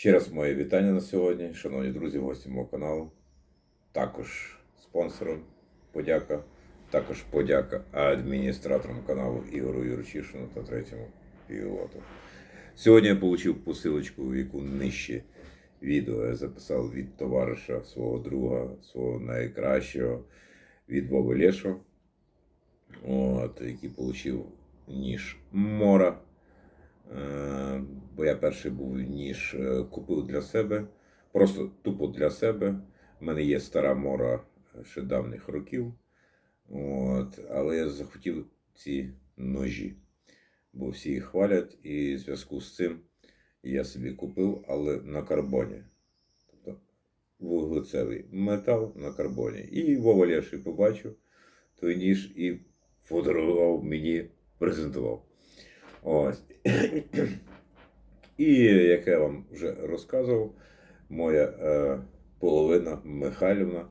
Ще раз моє вітання на сьогодні, шановні друзі, гості мого каналу. Також спонсорам подяка, також подяка адміністраторам каналу Ігору Юрчишину та третьому пілоту. Сьогодні я отримав посилочку, яку нижче відео я записав від товариша, свого друга, свого найкращого, від Вови Лешо, от, який отримав ніж Мора. Е, Бо я перший був ніж е, купив для себе, просто тупо для себе. У мене є стара мора ще давніх років. От, але я захотів ці ножі, бо всі їх хвалять, і в зв'язку з цим я собі купив, але на карбоні. Тобто вуглецевий метал на карбоні. І Вова Леший побачив той ніж і подарував мені, презентував. Ось. І як я вам вже розказував, моя е, половина Михайлівна,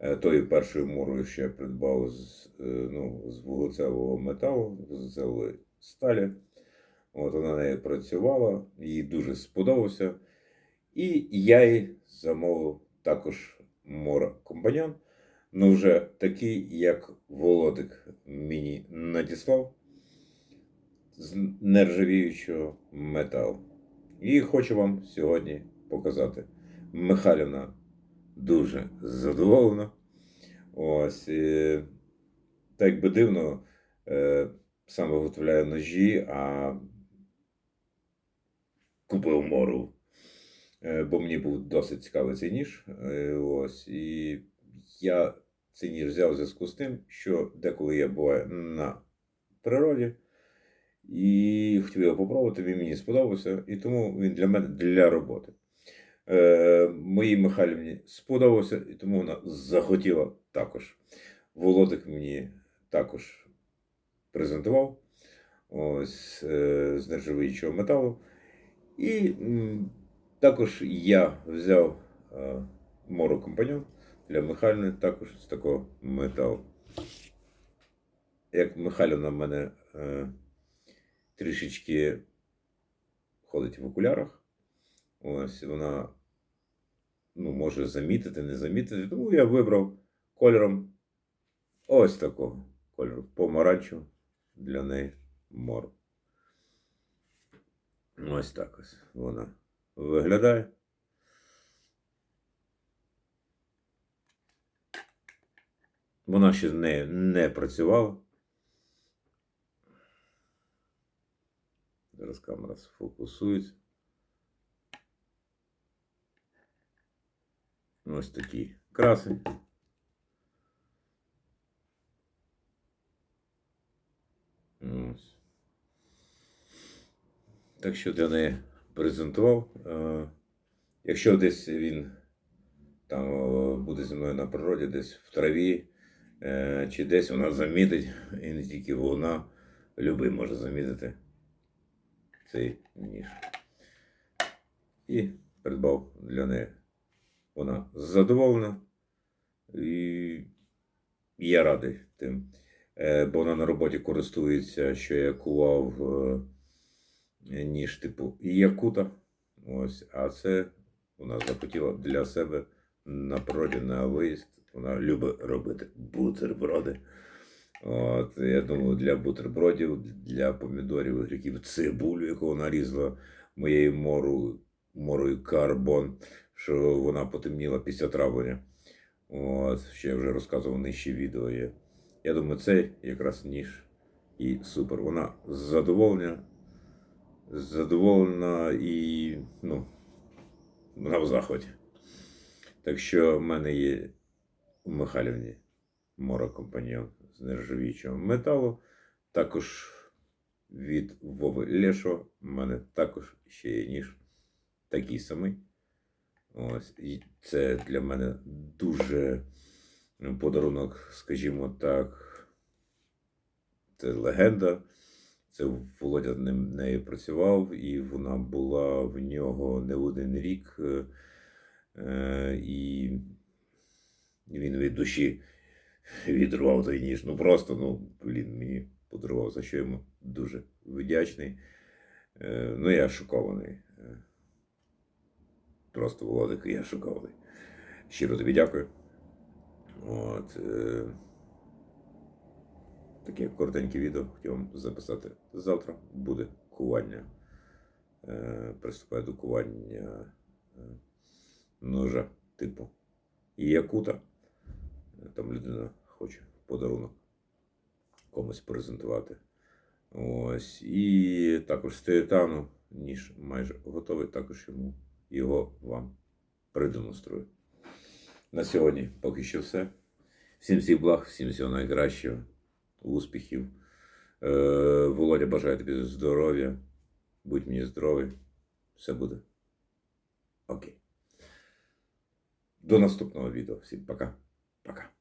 е, тою першою морою, що я придбав з, е, ну, з вуглецевого металу, з вуглецевої сталі. От вона нею працювала, їй дуже сподобався. І я їй замовив також мора компаньон, ну вже такий, як Володик мені надіслав з нержавіючого металу. І хочу вам сьогодні показати. Михайлівна дуже задоволена. Ось. е, Так би дивно, е, сам виготовляю ножі, а купив мору. Е, Бо мені був досить цікавий цей ніж. Ось. І я цей ніж взяв у зв'язку з тим, що деколи я буваю на природі. І хотів його попробувати, він мені сподобався, і тому він для мене для роботи. Е, моїй Михайлівні сподобався, і тому вона захотіла також. Володик мені також презентував ось, е, з нержавіючого металу. І м, також я взяв е, Моро Компаньон для Михайлівни також з такого металу. Як Михайлівна в мене. Е, трішечки ходить в окулярах. Ось вона ну, може замітити, не замітити. Тому я вибрав кольором ось такого кольору. Помаранчу для неї мор. Ось так ось вона виглядає. Вона ще з нею не працювала. Зараз камера сфокусується. Ось такі краси. Ось. Так що я неї презентував. Е, Якщо десь він там е, буде зі мною на природі, десь в траві, е, чи десь вона замітить, і не тільки вона, любий може замітити цей ніж. І придбав для неї. Вона задоволена. І я радий тим. Е, Бо вона на роботі користується, що я кував е, ніж типу Якута. Ось, а це вона захотіла для себе на природі на виїзд. Вона любить робити бутерброди. От, я думаю, для бутербродів, для помідорів, гріків, цибулю, яку вона різала моєю мору, морою карбон, що вона потемніла після травлення. От, ще я вже розказував нижче відео є. Я думаю, це якраз ніж і супер. Вона задоволена, задоволена і ну, вона в захваті. Так що в мене є у Михайлівні Мора Компаньон з нержавіючого металу. Також від Вови Лешо в мене також ще є ніж такий самий. Ось. І це для мене дуже подарунок, скажімо так. Це легенда. Це Володя ним нею працював, і вона була в нього не один рік. Е, і він від душі відрвав той ніж. Ну просто, ну, блін, мені подарував, за що йому дуже вдячний. Е, ну, я шокований. Е, Просто Володик, я шокований. Щиро тобі дякую. От, е, таке коротеньке відео хотів вам записати. Завтра буде кування. Приступає до кування ножа типу Якута. Там людина хоче подарунок комусь презентувати. Ось. І також з титану ніж майже готовий, також йому його вам продемонструю. На сьогодні поки що все. Всім всіх благ, всім всього найкращого, успіхів. Е, Володя бажаю тобі здоров'я. Будь мені здоровий. Все буде. Окей. До наступного відео. Всім пока. Пока.